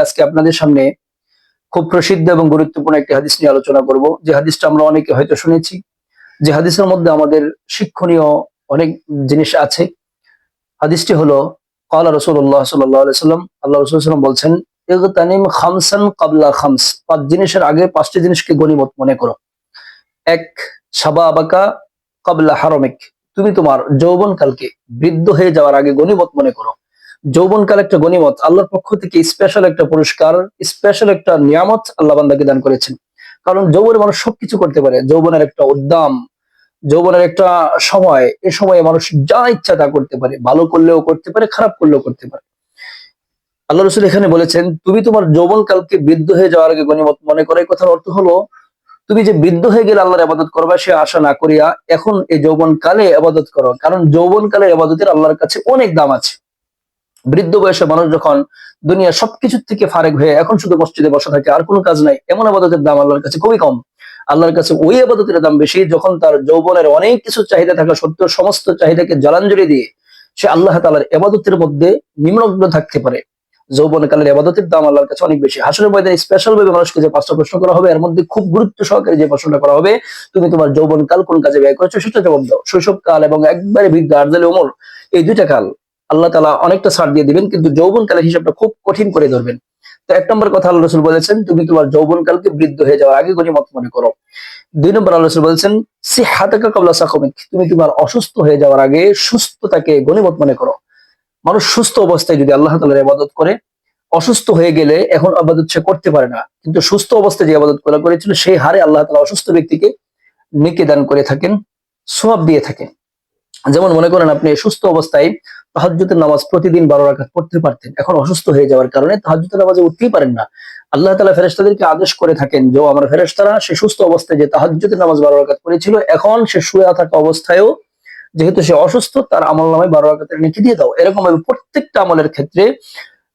আজকে আপনাদের সামনে খুব প্রসিদ্ধ এবং গুরুত্বপূর্ণ হাদিস নিয়ে আলোচনা যে আমরা অনেকে হয়তো শুনেছি। যে আমাদের শিক্ষণীয় অনেক জিনিস আছে। হাদিসটি হলো রসুল্লাহ আল্লাহ বলছেন পাঁচ জিনিসের আগে পাঁচটি জিনিসকে গণিমত মনে করো। এক সাবা আবাকা কাবলা হারমিক। তুমি তোমার যৌবনকালকে বৃদ্ধ হয়ে যাওয়ার আগে গনিমত মনে করো। যৌবনকাল একটা গনিমত আল্লাহর পক্ষ থেকে স্পেশাল একটা পুরস্কার স্পেশাল একটা নিয়ামত আল্লাহ বান্দাকে দান করেছেন। কারণ যৌবনে মানুষ সবকিছু করতে পারে, যৌবনের একটা উদ্দাম যৌবনের একটা সময়, এ সময়ে মানুষ যা ইচ্ছা তা করতে পারে, ভালো করলেও করতে পারে, খারাপ করলেও করতে পারে। আল্লাহ রসুল এখানে বলেছেন, তুমি তোমার যৌবনকালকে বৃদ্ধ হয়ে যাওয়ার আগে গনিমত মনে করে। এই কথার অর্থ হলো তুমি যে বৃদ্ধ হয়ে গেলে আল্লাহর আবাদত করবা, সে আশা না করিয়া এখন এই যৌবন কালে আবাদত করো। কারণ যৌবন কালে আবাদতের আল্লাহর কাছে অনেক দাম আছে। বৃদ্ধ বয়সে মানুষ যখন দুনিয়া সবকিছু থেকে ফারেক হয়ে এখন শুধু মসজিদে বসা থাকে, আর কোনো কাজ নাই, এমন আবাদতের দাম আল্লাহর কাছে খুবই কম। আল্লাহর কাছে ওই আবাদতের দাম বেশি যখন তার যৌবনের অনেক কিছু চাহিদা থাকা সত্ত্বেও সমস্ত চাহিদাকে জলাঞ্জলি দিয়ে সে আল্লাহ তালার এবাদতের মধ্যে নিম্নগ্ন থাকতে পারে। যৌবনকালের এবাদতের দাম আল্লাহর কাছে অনেক বেশি। হাসনের ময়দানে স্পেশাল ভাবে মানুষকে যে পাঁচটা প্রশ্ন করা হবে, এর মধ্যে খুব গুরুত্ব সহকারে যে প্রশ্নটা করা হবে, তুমি তোমার যৌবনকাল কোন কাজে ব্যয় করেছ সেটা জবাব দাও। শৈশবকাল এবং একবারে বৃদ্ধ আর্জালে ওমর, এই দুইটা কাল আল্লাহ তালা অনেকটা ছাড় দিয়ে দিবেন, কিন্তু যৌবনকালের হিসাবটা খুব কঠিন করে ধরবেন। তো এক নম্বর কথা আল্লাহ রসুল বলেছেন, তুমি তোমার যৌবনকালকে বৃদ্ধ হয়ে যাওয়ার আগে গণিমত মনে করো। দুই নম্বর আল্লাহ রসুল বলেছেন সে হাতাকা কবলা সাকমিক তুমি তোমার অসুস্থ হয়ে যাওয়ার আগে সুস্থতাকে গণিমত মনে করো। মানুষ সুস্থ অবস্থায় যদি আল্লাহ তালার ইবাদত করে, অসুস্থ হয়ে গেলে এখন আবাদত সে করতে পারে না। কিন্তু সুস্থ অবস্থায় যে আবাদত করা করেছিল, সেই হারে আল্লাহ তালা অসুস্থ ব্যক্তিকে নিকে দান করে থাকেন, সোয়াব দিয়ে থাকেন। যেমন মনে করেন আপনি সুস্থ অবস্থায় তাহাজ্জুদের নামাজ প্রতিদিন বারো রাকাত পড়তে পারতেন। এখন অসুস্থ হয়ে যাওয়ার কারণে তাহাজ্জুদের নামাজে উঠতেই পারেন না। আল্লাহ তালা ফেরেস্তাদেরকে আদেশ করে থাকেন যে আমার ফেরেস্তারা সে সুস্থ অবস্থায় যে তাহাজ্জুদের নামাজ বারো রাকাত করেছিল এখন সে শুয়ে থাকা অবস্থায়ও যেহেতু সে অসুস্থ, তার আমল নামায় বারো রাকাতের নিচে দিয়ে দাও। এরকম ভাবে প্রত্যেকটা আমলের ক্ষেত্রে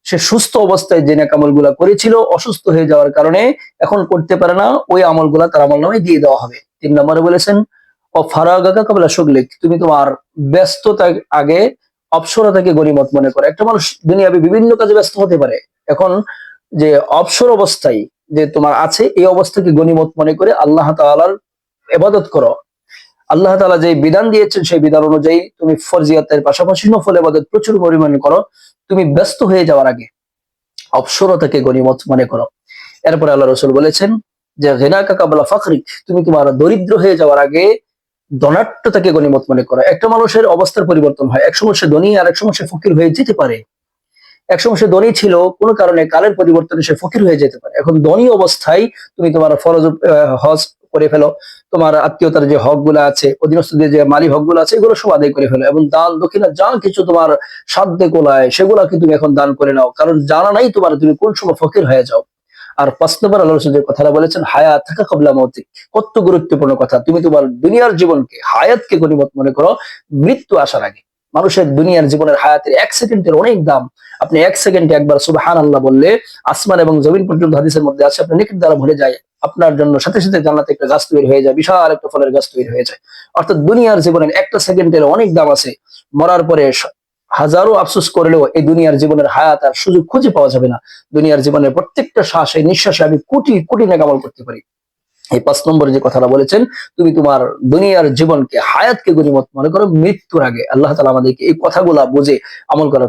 সে সুস্থ অবস্থায় যে নাক আমলগুলা করেছিল, অসুস্থ হয়ে যাওয়ার কারণে এখন করতে পারে না, ওই আমলগুলা তার আমল নামে দিয়ে দেওয়া হবে। তিন নম্বরে বলেছেন ও ফারাগাকা কাবলা সুগলিক তুমি তোমার ব্যস্ততা আগে অপসরতাকে গরিমত মনে করে। একটা মানুষ দুনিয়াবে বিভিন্ন কাজে ব্যস্ত হতে পারে। এখন যে অবসর অবস্থায় যে তোমার আছে, এই অবস্থাকে গনিমত মনে করে আল্লাহ তাআলার এবাদত করো। আল্লাহ তাআলা যে বিধান দিয়েছেন সেই বিধান অনুযায়ী তুমি ফরজিয়াতের পাশাপাশি নফল এবাদত প্রচুর পরিমাণে করো, তুমি ব্যস্ত হয়ে যাওয়ার আগে অপসরতাকে গনিমত মনে করো। এরপরে আল্লাহ রসুল বলেছেন যে ঘেনাকা কাবলা ফখরিক তুমি তোমার দরিদ্র হয়ে যাওয়ার আগে ধনাট্যতাকে গনিমত মনে করো। একটা মানুষের অবস্থার পরিবর্তন হয়। এক সময় সে ধনী আর এক সময় সে ফকির হয়ে যেতে পারে। এক সময় সে ধনী ছিল, কোনো কারণে কালের পরিবর্তনে সে ফকির হয়ে যেতে পারে। এখন ধনী অবস্থায় তুমি তোমার ফরজ হজ করে ফেলো। তোমার আত্মীয়তার যে হকগুলো আছে, অধীনস্থদের যে মালি হকগুলো আছে, এগুলো সব আদায় করে ফেলো। এবং দান, দক্ষিণা, যা কিছু তোমার সাধ্যে কোলায়, সেগুলাকে তুমি এখন দান করে নাও। কারণ জানা নাই তোমার তুমি কোন সময় ফকির হয়ে যাও। আর পাঁচ নম্বর আল্লাহ কথাটা বলেছেন হায়াত থাকা কবলা মৌতিক। কত গুরুত্বপূর্ণ কথা। তুমি তোমার দুনিয়ার জীবনকে, হায়াতকে গণিমত মনে করো, মৃত্যু আসার আগে। মানুষের দুনিয়ার জীবনের হায়াতের এক সেকেন্ডের অনেক দাম। আপনি এক সেকেন্ডে একবার সুবাহান আল্লাহ বললে আসমান এবং জমিন পর্যন্ত হাদিসের মধ্যে আছে, আপনি নিকট দ্বারা ভরে যায়। আপনার জন্য সাথে সাথে জান্নাতে একটা গাছ তৈরি হয়ে যায়, বিশাল একটা ফলের গাছ তৈরি হয়ে যায়। অর্থাৎ দুনিয়ার জীবনের একটা সেকেন্ডের অনেক দাম আছে। মরার পরে হাজারো আফসোস করলেও এই দুনিয়ার জীবনের হায়াত আর সুযোগ খুঁজে পাওয়া যাবে না। দুনিয়ার জীবনের প্রত্যেকটা শ্বাসে, নিঃশ্বাসে আমি কোটি কোটি নেকামল করতে পারি। এই পাঁচ নম্বরে যে কথাটা বলেছেন, তুমি তোমার দুনিয়ার জীবনকে হায়াতকে গরিমত মনে করো, মৃত্যুর আগে আল্লাহ তালা আমাদেরকে এই কথাগুলা বুঝে আমল করা